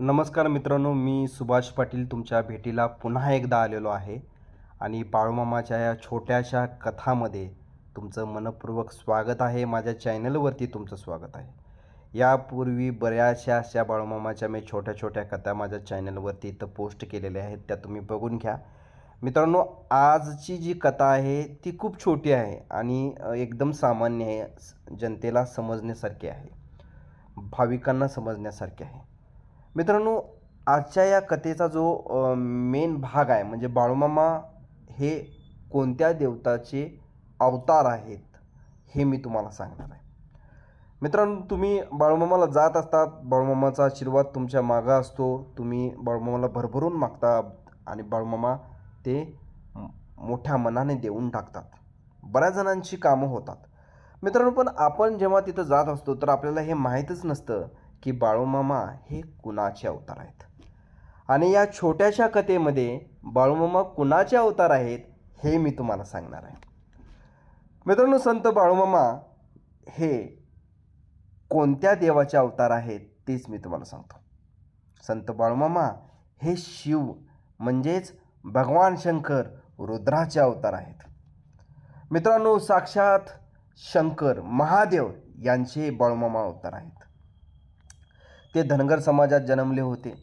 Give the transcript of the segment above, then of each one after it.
नमस्कार मित्रांनो मी सुभाष पाटील तुमच्या भेटीला पुन्हा एकदा आलेलो आहे. आणि बाळूमामाच्या या छोट्याशा कथामध्ये तुमचं मनपूर्वक स्वागत आहे. माझ्या चॅनलवरती तुमचं स्वागत आहे. यापूर्वी बऱ्याचशा अशा बाळूमामाच्या मी छोट्या छोट्या कथा माझ्या चॅनलवरती इथं पोस्ट केलेल्या आहेत. त्या तुम्ही बघून घ्या. मित्रांनो आजची जी कथा आहे ती खूप छोटी आहे आणि एकदम सामान्य आहे. जनतेला समजण्यासारखी आहे. भाविकांना समजण्यासारखी आहे. मित्रांनो आजच्या या कथेचा जो मेन भाग आहे म्हणजे बाळूमामा हे कोणत्या देवताचे अवतार आहेत हे मी तुम्हाला सांगणार आहे. मित्रांनो तुम्ही बाळूमामाला जात असतात बाळूमामाचा आशीर्वाद तुमच्या मागं असतो तुम्ही बाळूमामाला भरभरून मागता आणि बाळूमामा ते मोठ्या मनाने देऊन टाकतात. बऱ्याच जणांची कामं होतात. मित्रांनो पण आपण जेव्हा तिथं जात असतो तर आपल्याला हे माहीतच नसतं की बाळूमामा हे कुणाचे अवतार आहेत? आणि या छोट्याशा कथेमध्ये बाळूमामा कुणाचे अवतार आहेत हे मी तुम्हाला सांगणार आहे. मित्रांनो संत बाळूमामा हे कोणत्या देवाचे अवतार आहेत तेच मी तुम्हाला सांगतो. संत बाळूमामा हे शिव म्हणजेच भगवान शंकर रुद्राचे अवतार आहेत. मित्रांनो साक्षात शंकर महादेव यांचे बाळूमामा अवतार आहेत. ते धनगर समाजात जन्मले होते.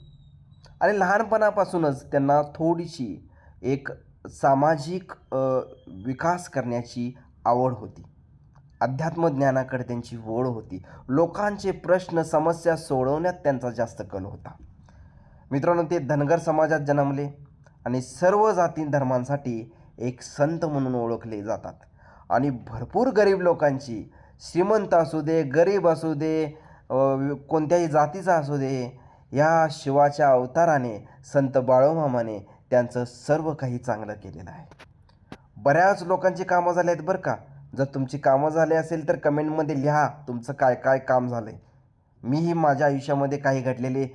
आणि लहानपणापासूनच त्यांना थोडीशी एक सामाजिक विकास करण्याची आवड होती. अध्यात्म ज्ञानाकडे त्यांची ओढ होती. लोकांचे प्रश्न समस्या सोडवण्यात त्यांचा जास्त कल होता. मित्रांनो ते धनगर समाजात जन्मले आणि सर्व जाती धर्मांसाठी एक संत म्हणून ओळखले जातात. आणि भरपूर गरीब लोकांची श्रीमंत असू दे गरीब असू दे कोणत्याही जातीचा असू दे या शिवाच्या अवताराने संत बाळूमामाने त्यांचं सर्व काही चांगलं केलेलं आहे. बऱ्याच लोकांची कामं झाली आहेत बरं का. जर तुमची कामं झाली असेल तर कमेंटमध्ये लिहा तुमचं काय काय काम झालं आहे मीही माझ्या आयुष्यामध्ये काही घडलेले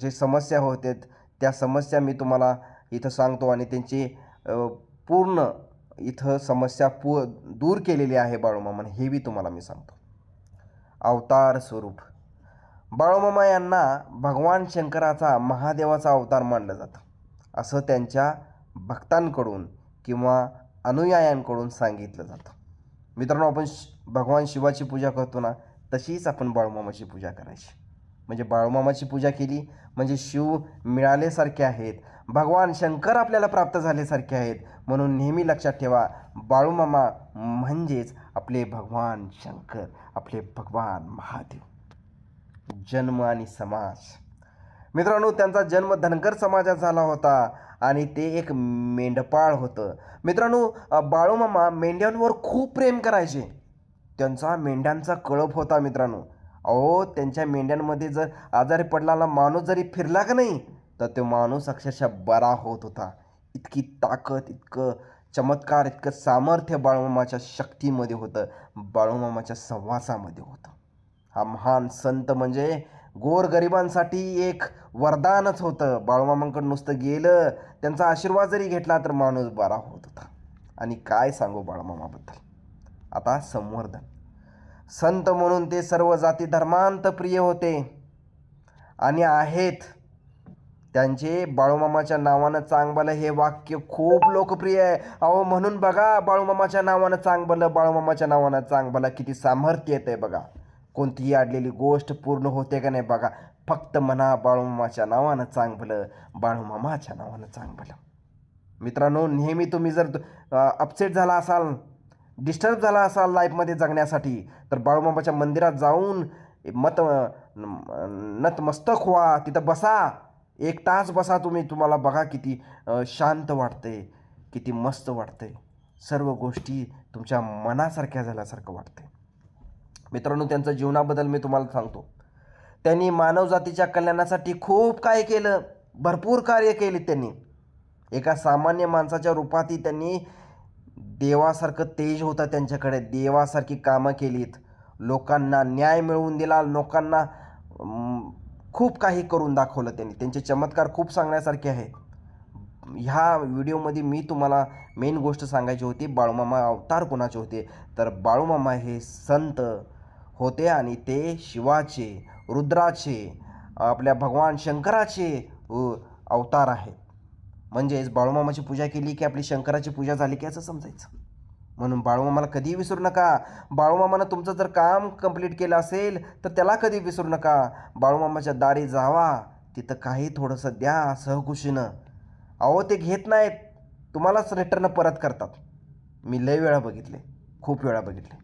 जे समस्या होते त्या समस्या मी तुम्हाला इथं सांगतो आणि त्यांची पूर्ण इथं समस्या पू दूर केलेली आहे बाळूमामाने हे बी तुम्हाला मी सांगतो. अवतार स्वरूप. बाळूमामा यांना भगवान शंकराचा महादेवाचा अवतार मानलं जातं. असं त्यांच्या भक्तांकडून किंवा अनुयायांकडून सांगितलं जातं. मित्रांनो आपण श भगवान शिवाची पूजा करतो ना तशीच आपण बाळूमामाची पूजा करायची. म्हणजे बाळूमामाची पूजा केली म्हणजे शिव मिळालेसारखे आहेत. भगवान शंकर आपल्याला प्राप्त झालेसारखे आहेत. म्हणून नेहमी लक्षात ठेवा बाळूमामा म्हणजेच आपले भगवान शंकर आपले भगवान महादेव. जन्म आणि समाज. मित्रांनो त्यांचा जन्म धनगर समाजात झाला होता आणि ते एक मेंढपाळ होतं. मित्रांनो बाळूमामा मेंढ्यांवर खूप प्रेम करायचे. त्यांचा मेंढ्यांचा कळप होता मित्रांनो. अहो त्यांच्या मेंढ्यांमध्ये जर आजारी पडलेला माणूस जरी फिरला का नाही तर तो माणूस अक्षरशः बरा होत होता. इतकी ताकद इतकं चमत्कार इतकं सामर्थ्य बाळूमामाच्या शक्तीमध्ये होतं बाळूमामाच्या संवासामध्ये होतं. हा महान संत म्हणजे गोरगरिबांसाठी एक वरदानच होतं. बाळूमामांकडं नुसतं गेलं त्यांचा आशीर्वाद जरी घेतला तर माणूस बरा होत होता. आणि काय सांगू बाळूमामाबद्दल? आता संवर्धन. संत म्हणून ते सर्व जाती धर्मांत प्रिय होते. आणि आहेत त्यांचे बाळूमामाच्या नावानं चांगबलं हे वाक्य खूप लोकप्रिय आहे. अहो म्हणून बघा बाळूमामाच्या नावानं चांगबलं बाळूमामाच्या नावानं चांगबलं किती सामर्थ्य येतं बघा. कोणतीही अडलेली गोष्ट पूर्ण होते का नाही बघा. फक्त म्हणा बाळूमामाच्या नावानं चांगलं बाळूमामाच्या नावानं चांगलं मित्रांनो नेहमी तुम्ही जर अपसेट झाला असाल डिस्टर्ब झाला असाल लाईफमध्ये जगण्यासाठी तर बाळूमामाच्या मंदिरात जाऊन मत नतमस्तक व्हा तिथं बसा. एक तास बसा तुम्ही तुम्हाला बघा किती शांत वाटते किती मस्त वाटते. सर्व गोष्टी तुमच्या मनासारख्या झाल्यासारखं वाटते. मित्रांनो त्यांच्या जीवनाबद्दल मी तुम्हाला सांगतो. त्यांनी मानवजातीच्या कल्याणासाठी खूप काय केलं भरपूर कार्य केले त्यांनी. एका सामान्य माणसाच्या रूपातही त्यांनी देवासारखं तेज होतं त्यांच्याकडे. देवासारखी कामं केलीत. लोकांना न्याय मिळवून दिला लोकांना खूप काही करून दाखवलं त्यांनी. त्यांचे चमत्कार खूप सांगण्यासारखे आहेत ह्या व्हिडिओमध्ये मी तुम्हाला मेन गोष्ट सांगायची होती बाळूमामा अवतार कोणाचे होते? तर बाळूमामा हे संत होते आणि ते शिवाचे रुद्राचे आपल्या भगवान शंकराचे अवतार आहेत. म्हणजेच बाळूमामाची पूजा केली की आपली शंकराची पूजा झाली की असं समजायचं? म्हणून बाळूमामाला कधीही विसरू नका. बाळूमामानं तुमचं जर काम कंप्लीट केलं असेल तर त्याला कधी विसरू नका. बाळूमामाच्या दारी जावा. तिथं काही थोडंसं द्या सहकुशीनं. अहो ते घेत नाहीत. तुम्हालाच रिटर्न परत करतात. मी लय वेळा बघितले. खूप वेळा बघितले.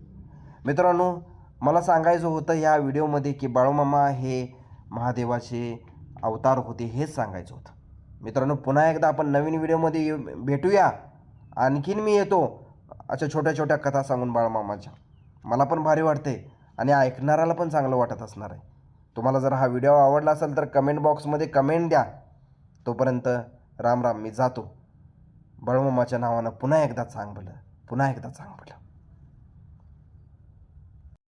मित्रांनो मला सांगायचं होतं या व्हिडिओमध्ये की बाळूमामा हे महादेवाचे अवतार होते हेच सांगायचं होतं. मित्रांनो पुन्हा एकदा आपण नवीन व्हिडिओमध्ये येऊ- भेटूया. आणखीन मी येतो. अशा छोट्या छोट्या कथा सांगून बाळमामाच्या मला पण भारी वाटते आणि ऐकणाऱ्याला पण चांगलं वाटत असणार आहे. तुम्हाला जर हा व्हिडिओ आवडला असेल तर कमेंट बॉक्समध्ये कमेंट द्या. तोपर्यंत राम राम मी जातो. बळमामाच्या नावानं पुन्हा एकदा चांग भलं पुन्हा एकदा चांग भलं